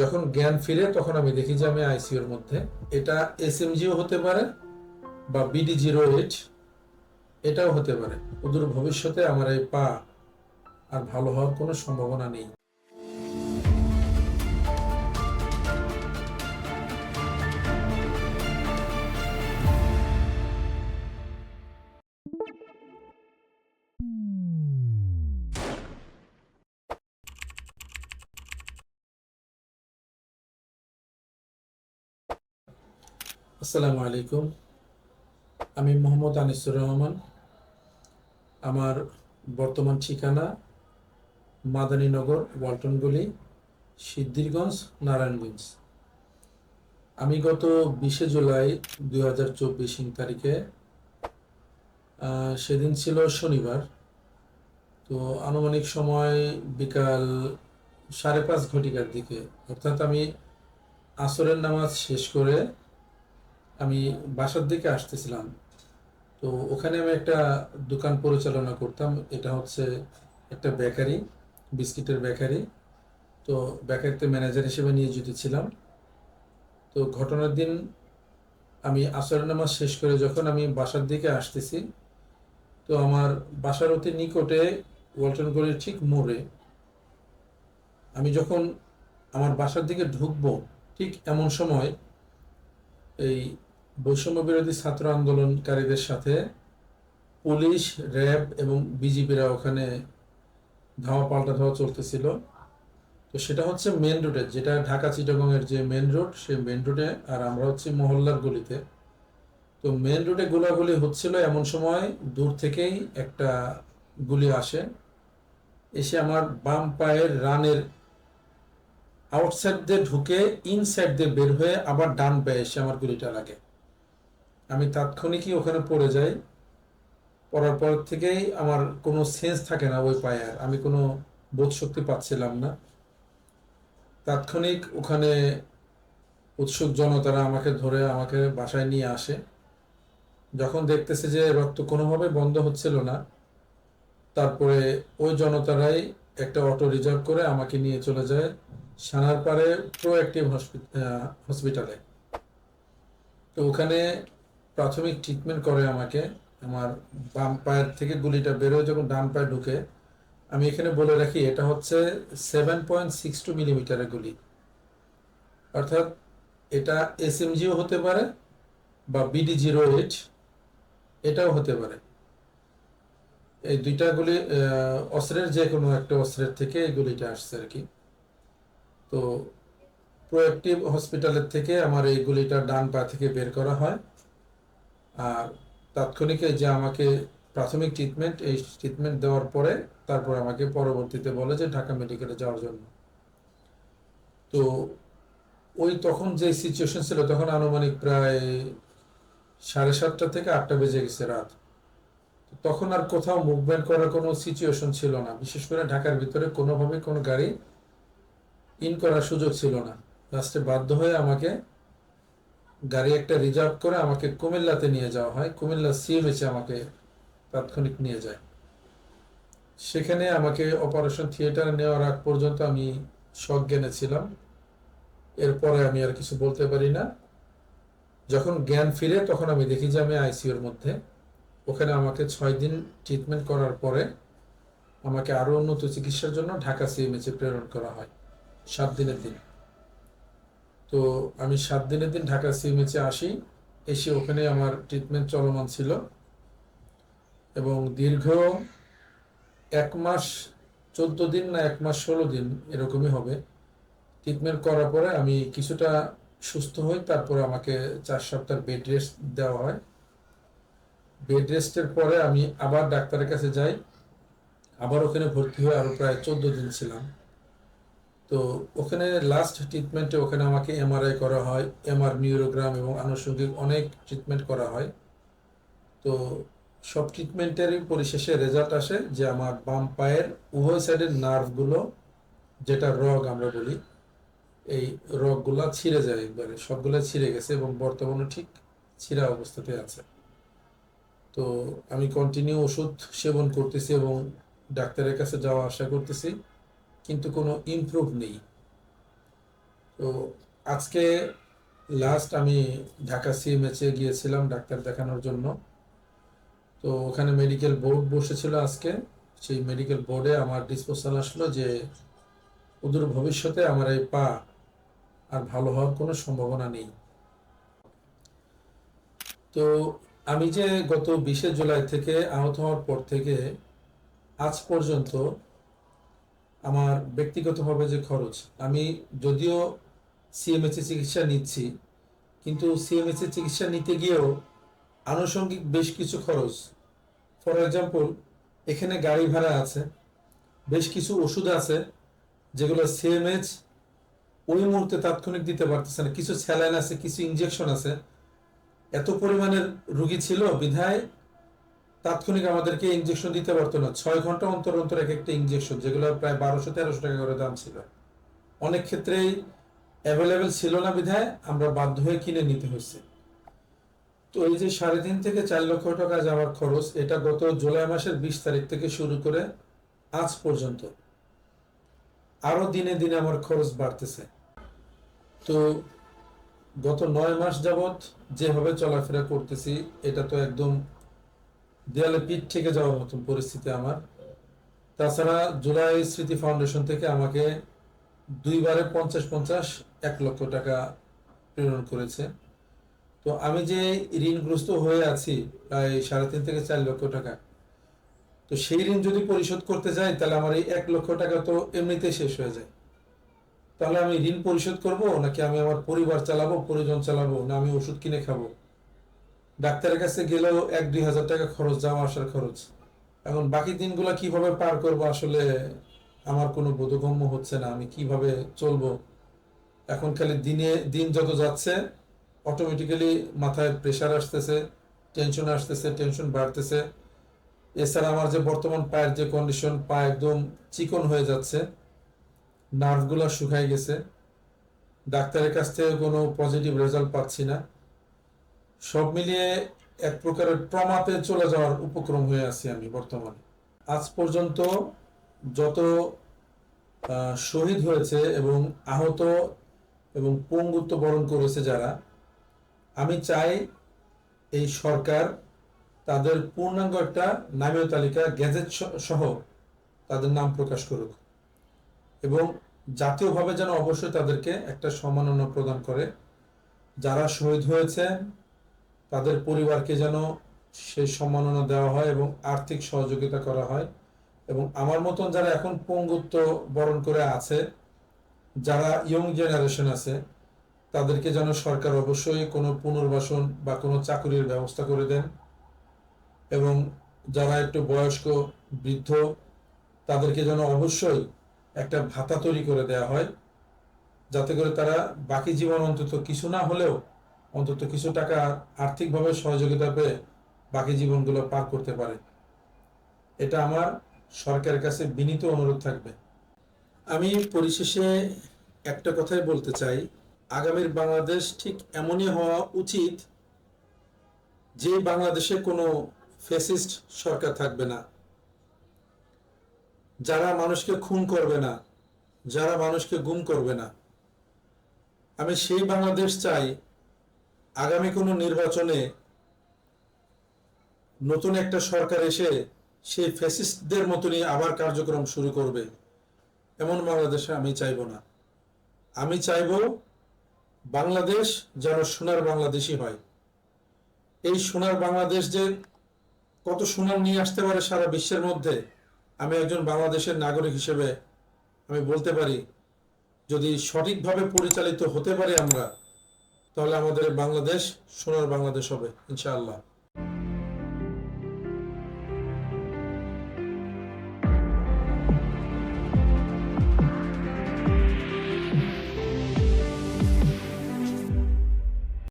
যখন জ্ঞান ফিরে, তখন আমি দেখি যে আমি আইসিউর মধ্যে। এটা এসএমজিও হতে পারে বা বিডি জিরো এইট, এটাও হতে পারে। অদূর ভবিষ্যতে আমার এই পা আর ভালো হওয়ার কোনো সম্ভাবনা নেই। আসসালামু আলাইকুম। আমি মোহাম্মদ আনিসুর রহমান। আমার বর্তমান ঠিকানা মাদানীনগর ওয়ালটনগুলি সিদ্ধিরগঞ্জ, নারায়ণগঞ্জ। আমি গত বিশে জুলাই দুই হাজার চব্বিশ তারিখে সেদিন ছিল শনিবার। তো আনুমানিক সময় বিকাল সাড়ে পাঁচ ঘটিকার দিকে, অর্থাৎ আমি আসরের নামাজ শেষ করে আমি বাসার দিকে আসতেছিলাম। তো ওখানে আমি একটা দোকান পরিচালনা করতাম। এটা হচ্ছে একটা বেকারি, বিস্কিটের বেকারি। তো বেকারিতে ম্যানেজার হিসেবে নিয়োজিত ছিলাম। তো ঘটনার দিন আমি আসর নামাজ শেষ করে যখন আমি বাসার দিকে আসতেছি, তো আমার বাসার অতি নিকটে ওয়ালটন ঠিক মোড়ে আমি যখন আমার বাসার দিকে ঢুকবো, ঠিক এমন সময় এই বৈষম্য বিরোধী ছাত্র আন্দোলনকারীদের সাথে পুলিশ, র্যাব এবং বিজিবিরা ওখানে ধাওয়া পাল্টা ধাওয়া চলতেছিল। তো সেটা হচ্ছে মেন রোডে যেটা ঢাকা চিটাগংয়ের যে মেন রোড সেই মেন রোডে আর আমরা হচ্ছে মহল্লার গলিতে। তো মেন রোডে গোলাগুলি হচ্ছিল এমন সময় দূর থেকেই একটা গুলি আসে। এসে আমার বাম পায়ের রানের আউটসাইড দিয়ে ঢুকে ইনসাইড দিয়ে বের হয়ে আবার ডান পায়ে এসে আমার গুলিটা লাগে। আমি তাৎক্ষণিকই ওখানে পড়ে যাই। পড়ার পর থেকেই আমার কোনো সেন্স থাকে না ওই পায়ে আর। আমি কোনো বোধ শক্তি পাচ্ছিলাম না। তাৎক্ষণিক ওখানে উৎসুক জনতারা আমাকে ধরে আমাকে বাসায় নিয়ে আসে। যখন দেখতেছে যে রক্ত কোনোভাবে বন্ধ হচ্ছিল না, তারপরে ওই জনতারাই একটা অটো রিজার্ভ করে আমাকে নিয়ে চলে যায় সানারপাড়ে প্রোঅ্যাক্টিভ হসপিটালে তো ওখানে প্রাথমিক ট্রিটমেন্ট করে আমাকে। আমার বাম পায়ের থেকে গুলিটা বেরোয় যখন ডান পায়ে ঢুকে। আমি এখানে বলে রাখি, এটা হচ্ছে সেভেন পয়েন্ট সিক্স টু মিলিমিটারের গুলি। অর্থাৎ এটা এসএমজিও হতে পারে বা বিডি জিরো এইট এটাও হতে পারে। এই দুইটা গুলি অস্ত্রের যে কোনো একটা অস্ত্রের থেকে এই গুলিটা আসছে আর কি। তো প্রোঅ্যাক্টিভ হসপিটালের থেকে আমার এই গুলিটা ডান পা থেকে বের করা হয়। আর তাৎক্ষণিক যে আমাকে প্রাথমিক ট্রিটমেন্ট এই ট্রিটমেন্ট দেওয়ার পরে তারপর আমাকে পরবর্তীতে বলে যে ঢাকা মেডিকেলে যাওয়ার জন্য। তো ওই তখন যে সিচুয়েশন ছিল তখন আনুমানিক প্রায় সাড়ে সাতটা থেকে আটটা বেজে গেছে রাত। তখন আর কোথাও মুভমেন্ট করার কোনো সিচুয়েশন ছিল না। বিশেষ করে ঢাকার ভিতরে কোনোভাবে কোনো গাড়ি ইন করার সুযোগ ছিল না। লাস্টে বাধ্য হয়ে আমাকে গাড়ি একটা রিজার্ভ করে আমাকে কুমিল্লাতে নিয়ে যাওয়া হয়। কুমিল্লা সিএমএচে আমাকে তাৎক্ষণিক নিয়ে যায়। সেখানে আমাকে অপারেশন থিয়েটারে নেওয়ার আগ পর্যন্ত আমি সজ্ঞানে ছিলাম। এরপরে আমি আর কিছু বলতে পারি না। যখন জ্ঞান ফিরে তখন আমি দেখি যে আমি আইসিইউর মধ্যে। ওখানে আমাকে ছয় দিন ট্রিটমেন্ট করার পরে আমাকে আরও উন্নত চিকিৎসার জন্য ঢাকা সিএমএচে প্রেরণ করা হয়। সাত দিনের দিন। তো আমি সাত দিনের দিন ঢাকা সিএমএচে আসি। এসে ওখানে আমার ট্রিটমেন্ট চলমান ছিল। এবং দীর্ঘ এক মাস, চোদ্দ দিন না এক মাস ষোলো দিন এরকমই হবে। ট্রিটমেন্ট করার পরে আমি কিছুটা সুস্থ হই, তারপরে আমাকে চার সপ্তাহ বেড রেস্ট দেওয়া হয়। বেড রেস্টের পরে আমি আবার ডাক্তারের কাছে যাই। আবার ওখানে ভর্তি হয়ে আরও প্রায় চোদ্দ দিন ছিলাম। তো ওখানে লাস্ট ট্রিটমেন্টে ওখানে আমাকে এমআরআই করা হয় এমআর নিউরোগ্রাম এবং আনুষঙ্গিক অনেক ট্রিটমেন্ট করা হয়। তো সব ট্রিটমেন্টেরই পরিশেষে রেজাল্ট আসে যে আমার বাম পায়ের উভয় সাইডের নার্ভগুলো যেটা রগ আমরা বলি, এই রগগুলা ছিঁড়ে যায় একবারে, সবগুলো ছিঁড়ে গেছে এবং বর্তমানে ঠিক ছিঁড়া অবস্থাতে আছে। তো আমি কন্টিনিউ ওষুধ সেবন করতেছি এবং ডাক্তারের কাছে যাওয়া আশা করতেছি। কিন্তু কোনো ইমপ্রুভ নেই। তো আজকে লাস্ট আমি ঢাকা সি সিএমএচে গিয়েছিলাম ডাক্তার দেখানোর জন্য। তো ওখানে মেডিকেল বোর্ড বসেছিল আজকে। সেই মেডিকেল বোর্ডে আমার ডিসপোজাল আসলো যে অদূর ভবিষ্যতে আমার এই পা আর ভালো হওয়ার কোনো সম্ভাবনা নেই। তো আমি যে গত বিশে জুলাই থেকে আহত হওয়ার পর থেকে আজ পর্যন্ত আমার ব্যক্তিগতভাবে যে খরচ, আমি যদিও সিএমএচে চিকিৎসা নিচ্ছি, কিন্তু সিএমএচে চিকিৎসা নিতে গিয়েও আনুষঙ্গিক বেশ কিছু খরচ। ফর এক্সাম্পল এখানে গাড়ি ভাড়া আছে, বেশ কিছু ওষুধ আছে, যেগুলো সিএমএচ ওই মুহূর্তে তাৎক্ষণিক দিতে পারতেছে না। কিছু স্যালাইন আছে, কিছু ইঞ্জেকশন আছে। এত পরিমাণের রুগী ছিল, বিধায় তাৎক্ষণিক আমাদেরকে ইনজেকশন দিতে পারতো না। ছয় ঘণ্টা অন্তর অন্তর এক একটা ইনজেকশন যেগুলো প্রায় বারোশো, তেরোশো টাকা করে দাম ছিল। অনেক ক্ষেত্রেই অ্যাভেলেবেল ছিল না বিধায় আমরা বাধ্য হয়ে কিনে নিতে হয়েছে। তো এই যে সাড়ে তিন থেকে চার লক্ষ টাকা যাওয়ার খরচ, এটা গত জুলাই মাসের বিশ তারিখ থেকে শুরু করে আজ পর্যন্ত। আরও দিনে দিনে আমার খরচ বাড়তেছে। তো গত নয় মাস যাবৎ যেভাবে চলাফেরা করতেছি, এটা তো একদম দেয়ালে পিঠ থেকে যাওয়ার মতন পরিস্থিতি আমার। তাছাড়া জুলাই স্মৃতি ফাউন্ডেশন থেকে আমাকে দুইবারে পঞ্চাশ পঞ্চাশ এক লক্ষ টাকা প্রেরণ করেছে। তো আমি যে ঋণগ্রস্ত হয়ে আছি, প্রায় সাড়ে তিন থেকে চার লক্ষ টাকা। তো সেই ঋণ যদি পরিশোধ করতে যাই, তাহলে আমার এই এক লক্ষ টাকা তো এমনিতেই শেষ হয়ে যায়। তাহলে আমি ঋণ পরিশোধ করব, নাকি আমি আমার পরিবার চালাবো, পরিজন চালাবো, না আমি ওষুধ কিনে খাব? ডাক্তারের কাছে গেলেও এক দুই হাজার টাকা খরচ, যাওয়া আসার খরচ। এখন বাকি দিনগুলো কীভাবে পার করব আসলে আমার কোনো বোধগম্য হচ্ছে না। আমি কীভাবে চলবো? এখন খালি দিনে, দিন যত যাচ্ছে অটোমেটিক্যালি মাথায় প্রেশার আসতেছে টেনশন আসতেছে টেনশন বাড়তেছে। এছাড়া আমার যে বর্তমান পায়ের যে কন্ডিশন পা একদম চিকন হয়ে যাচ্ছে নার্ভগুলো শুকায় গেছে। ডাক্তারের কাছ থেকে কোনো পজিটিভ রেজাল্ট পাচ্ছি না। সব মিলিয়ে এক প্রকারের ট্রমাতে চলে যাওয়ার উপক্রম হয়ে আছি আমি বর্তমানে। আজ পর্যন্ত যত শহীদ হয়েছে এবং আহত এবং পঙ্গুত্ব বরণ করেছে যারা, আমি চাই এই সরকার তাদের পূর্ণাঙ্গ একটা নামীয় তালিকা, গ্যাজেট সহ তাদের নাম প্রকাশ করুক এবং জাতীয়ভাবে যেন অবশ্যই তাদেরকে একটা সম্মাননা প্রদান করে। যারা শহীদ হয়েছে তাদের পরিবারকে যেন সেই সম্মাননা দেওয়া হয় এবং আর্থিক সহযোগিতা করা হয়। এবং আমার মতন যারা এখন পঙ্গুত্ব বরণ করে আছে, যারা ইয়ং জেনারেশন আছে, তাদেরকে যেন সরকার অবশ্যই কোনো পুনর্বাসন বা কোনো চাকরির ব্যবস্থা করে দেন। এবং যারা একটু বয়স্ক, বৃদ্ধ, তাদেরকে যেন অবশ্যই একটা ভাতা তৈরি করে দেওয়া হয়, যাতে করে তারা বাকি জীবন অন্তত কিছু না হলেও অন্তত কিছু টাকা আর্থিকভাবে সহযোগিতা পেয়ে বাকি জীবনগুলো পার করতে পারে। এটা আমার সরকারের কাছে বিনীত অনুরোধ থাকবে। আমি পরিশেষে একটা কথাই বলতে চাই। আগামীর বাংলাদেশ ঠিক এমনই হওয়া উচিত যে বাংলাদেশে কোনো ফেসিস্ট সরকার থাকবে না। যারা মানুষকে খুন করবে না, যারা মানুষকে গুম করবে না। আমি সেই বাংলাদেশ চাই আগামী কোনো নির্বাচনে নতুন একটা সরকার এসে সেই ফ্যাসিস্টদের মতনই আবার কার্যক্রম শুরু করবে, এমন বাংলাদেশে আমি চাইব না। আমি চাইব বাংলাদেশ যেন সোনার বাংলাদেশই হয়। এই সোনার বাংলাদেশ যে কত সুনাম নিয়ে আসতে পারে সারা বিশ্বের মধ্যে, আমি একজন বাংলাদেশের নাগরিক হিসেবে আমি বলতে পারি, যদি সঠিকভাবে পরিচালিত হতে পারি আমরা তাহলে আমাদের বাংলাদেশ সোনার বাংলাদেশ হবে ইনশাআল্লাহ।